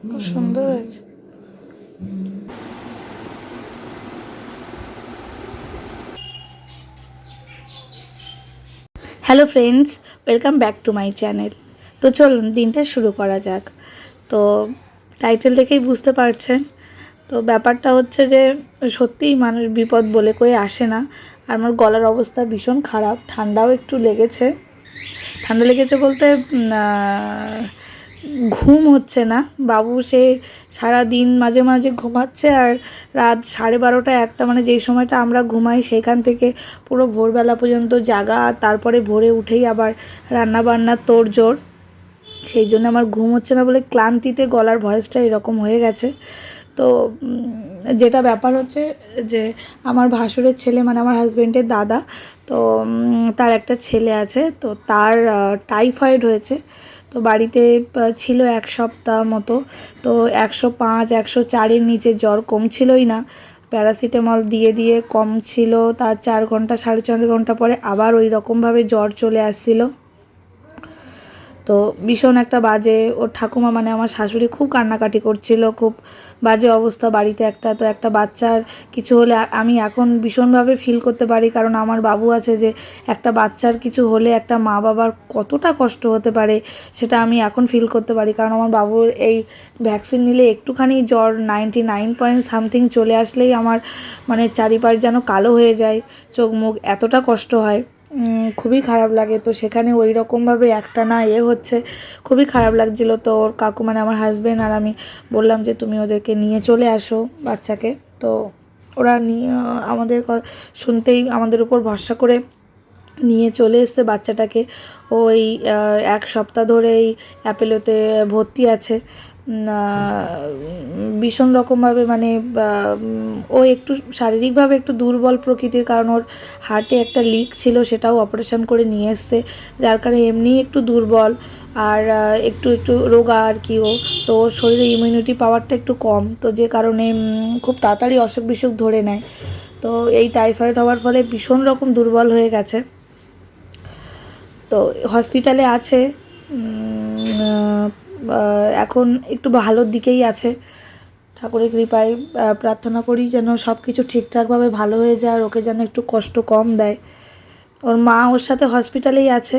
খুব সুন্দর হয়েছে। Hello friends welcome back to my channel তো চলুন, দিনটা শুরু করা যাক। তো টাইটেল দেখেই বুঝতে পারছেন। তো ব্যাপারটা হচ্ছে যে, সত্যিই মানুষ বিপদ বলে কয়ে আসে না। আর আমার গলার অবস্থা ভীষণ খারাপ, ঠান্ডাও একটু লেগেছে। ঠান্ডা লেগেছে বলতে ঘুম হচ্ছে না। বাবু সে সারা দিন মাঝে মাঝে ঘুমাচ্ছে আর রাত সাড়ে বারোটা, একটা মানে যেই সময়টা আমরা ঘুমাই সেখান থেকে পুরো ভোরবেলা পর্যন্ত জাগা তারপরে ভোরে উঠেই আবার রান্না বান্নার তোড়জোড়। সেই জন্য আমার ঘুম হচ্ছে না বলে ক্লান্তিতে গলার ভয়েসটা এরকম হয়ে গেছে। তো যেটা ব্যাপার হচ্ছে যে আমার ভাসুরের ছেলে মানে আমার হাজব্যান্ডের দাদা, তো তার একটা ছেলে আছে, তো তার টাইফয়েড হয়েছে। তো বাড়িতে ছিল এক সপ্তাহ মতো। তো একশো পাঁচ, একশো চারের নিচে জ্বর কমছিলই না। প্যারাসিটামল দিয়ে দিয়ে কম ছিল, তার চার ঘণ্টা, সাড়ে চার ঘণ্টা পরে আবার ওই রকমভাবে জ্বর চলে আসছিল। তো ভীষণ একটা বাজে, ওর ঠাকুমা মানে আমার শাশুড়ি খুব কান্নাকাটি করছিল, খুব বাজে অবস্থা বাড়িতে একটা, তো একটা বাচ্চার কিছু হলে আমি এখন ভীষণভাবে ফিল করতে পারি, কারণ আমার বাবু আছে যে একটা বাচ্চার কিছু হলে একটা মা বাবার কতটা কষ্ট হতে পারে সেটা আমি এখন ফিল করতে পারি, কারণ আমার বাবুর এই ভ্যাকসিন নিলে একটুখানি জ্বর নাইনটি নাইন পয়েন্ট সামথিং চলে আসলেই আমার মানে চারিপাশ যেন কালো হয়ে যায়, চোখ মুখ এতটা কষ্ট হয়। খুবই খারাপ লাগে। তো সেখানে ওই রকমভাবে একটা না এ হচ্ছে, খুবই খারাপ লাগছিল। তো ওর কাকু মানে আমার হাজবেন্ড আর আমি বললাম যে, তুমি ওদেরকে নিয়ে চলে আসো বাচ্চাকে। তো ওরা নিয়ে আমাদের শুনতেই আমাদের উপর ভরসা করে নিয়ে চলে এসছে বাচ্চাটাকে। ওই এক সপ্তাহ ধরে এই অ্যাপেলোতে ভর্তি আছে। ভীষণ রকমভাবে মানে ও একটু শারীরিকভাবে একটু দুর্বল প্রকৃতির কারণ, ওর হার্টে একটা লিক ছিল, সেটাও অপারেশন করে নিয়ে এসছে, যার কারণে এমনি একটু দুর্বল, আর একটু একটু রোগা আর কি ও, তো ওর শরীরে ইমিউনিটি পাওয়ারটা একটু কম, তো যে কারণে খুব তাড়াতাড়ি অসুখ বিসুখ ধরে নেয়, তো এই টাইফয়েড হওয়ার ফলে ভীষণ রকম দুর্বল হয়ে গেছে, তো হসপিটালে আছে এখন একটু ভালোর দিকেই আছে। ঠাকুরের কৃপায় প্রার্থনা করি যেন সব কিছু ঠিকঠাকভাবে ভালো হয়ে যায় আর ওকে যেন একটু কষ্ট কম দেয়। ওর মা ওর সাথে হসপিটালেই আছে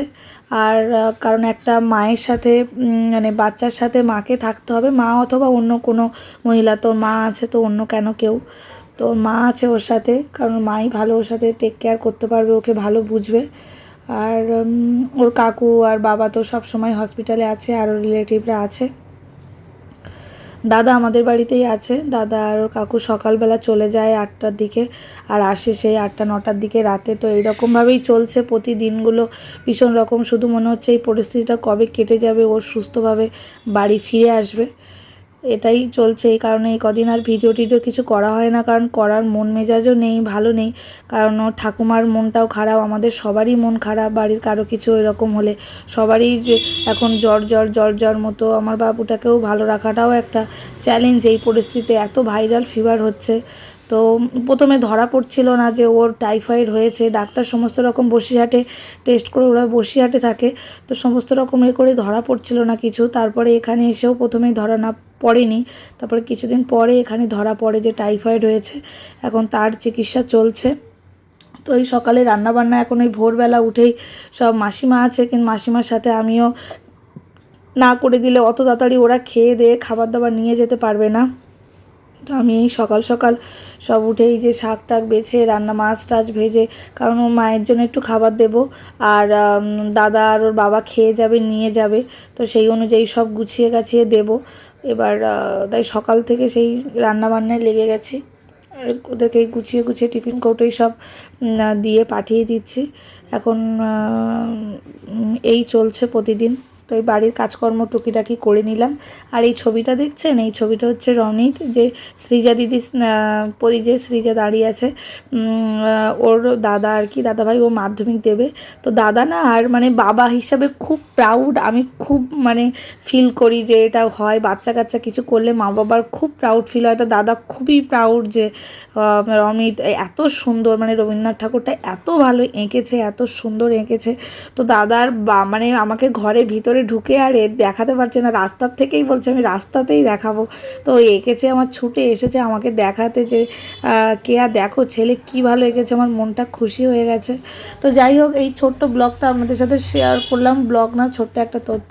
আর কারণ একটা মায়ের সাথে মানে বাচ্চার সাথে মাকে থাকতে হবে। মা অথবা অন্য কোনো মহিলা, তোর মা আছে তো অন্য কেন কেউ? তো মা আছে ওর সাথে, কারণ মাই ভালো ওর সাথে টেক কেয়ার করতে পারবে, ওকে ভালো বুঝবে। আর ওর কাকু আর বাবা তো সব সময় হসপিটালে আছে আর ওর রিলেটিভরা আছে। দাদা আমাদের বাড়িতেই আছে। দাদা আর ওর কাকু সকালবেলা চলে যায় আটটার দিকে আর আসে সেই আটটা, নটার দিকে রাতে। তো এইরকমভাবেই চলছে প্রতিদিনগুলো। ভীষণ রকম শুধু মনে হচ্ছে এই পরিস্থিতিটা কবে কেটে যাবে ওর সুস্থভাবে বাড়ি ফিরে আসবে। এটাই চলছে, এই কারণে এই কদিন আর ভিডিও টিডিও কিছু করা হয় না, কারণ করার মন মেজাজও নেই, ভালো নেই। কারণ ঠাকুমার মনটাও খারাপ, আমাদের সবারই মন খারাপ, বাড়ির কারও কিছু এরকম হলে সবারই এখন জ্বর জ্বর জ্বর জ্বর মতো আমার বাবুটাকেও ভালো রাখাটাও একটা চ্যালেঞ্জ এই পরিস্থিতিতে এত ভাইরাল ফিভার হচ্ছে। তো প্রথমে ধরা পড়ছিল না যে ওর টাইফয়েড হয়েছে, ডাক্তার সমস্ত রকম বসিরহাটে টেস্ট করে ওরা বসিরহাটে থাকে, তো সমস্ত রকম এ করে ধরা পড়ছিল না কিছু। তারপরে এখানে এসেও প্রথমেই ধরা না পড়েনি। তারপরে কিছুদিন পরে এখানে ধরা পড়ে যে টাইফয়েড হয়েছে, এখন তার চিকিৎসা চলছে। তো এই সকালে রান্নাবান্না এখন ওই ভোরবেলা উঠেই সব মাসিমা আছে, কিন্তু মাসিমার সাথে আমিও না করে দিলে অত তাড়াতাড়ি ওরা খেয়ে দিয়ে খাবার দাবার নিয়ে যেতে পারবে না। তো আমি এই সকাল সকাল সব উঠেই যে শাক টাক বেছে, রান্না মাছ টাছ ভেজে, কারণ ওর মায়ের জন্য একটু খাবার দেব। আর দাদা আর ওর বাবা খেয়ে যাবে, নিয়ে যাবে, তো সেই অনুযায়ী সব গুছিয়ে গাছিয়ে দেব। এবার তাই সকাল থেকে সেই রান্না বান্নায় লেগে গেছি। আর ওদেরকে গুছিয়ে গুছিয়ে টিফিন কৌটোই সব দিয়ে পাঠিয়ে দিচ্ছি। এখন এই চলছে প্রতিদিন। তো এই বাড়ির কাজকর্ম টুকিটাকি করে নিলাম। আর এই ছবিটা দেখছেন? এই ছবিটা হচ্ছে রনিত, যে সৃজা দিদি পরি যে সৃজা দাঁড়িয়ে আছে। ওর দাদা আর কি, দাদাভাই ও মাধ্যমিক দেবে। তো দাদা না আর মানে বাবা হিসাবে খুব প্রাউড আমি খুব মানে ফিল করি যে এটা হয়, বাচ্চা কাচ্চা কিছু করলে মা বাবার খুব প্রাউড ফিল হয়। তো দাদা খুবই প্রাউড যে রমিত এত সুন্দর মানে রবীন্দ্রনাথ ঠাকুরটা এত ভালো এঁকেছে, এত সুন্দর এঁকেছে। তো দাদার বা মানে আমাকে ঘরে ভিতরে ভিতরে ঢুকে আর এর দেখাতে পারছে না। রাস্তার থেকেই বলছে, আমি রাস্তাতেই দেখাবো। তো এঁকেছে আমার ছুটে, এসেছে আমাকে দেখাতে যে কে আর দেখো, ছেলে কি ভালো এঁকেছে, আমার মনটা খুশি হয়ে গেছে। তো যাই হোক, এই ছোট্ট ব্লগটা আপনাদের সাথে শেয়ার করলাম। ব্লগ না, ছোট্ট একটা তথ্য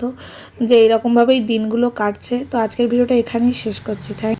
যে, এরকমভাবেই দিনগুলো কাটছে। তো আজকের ভিডিওটা এখানেই শেষ করছি। থ্যাংক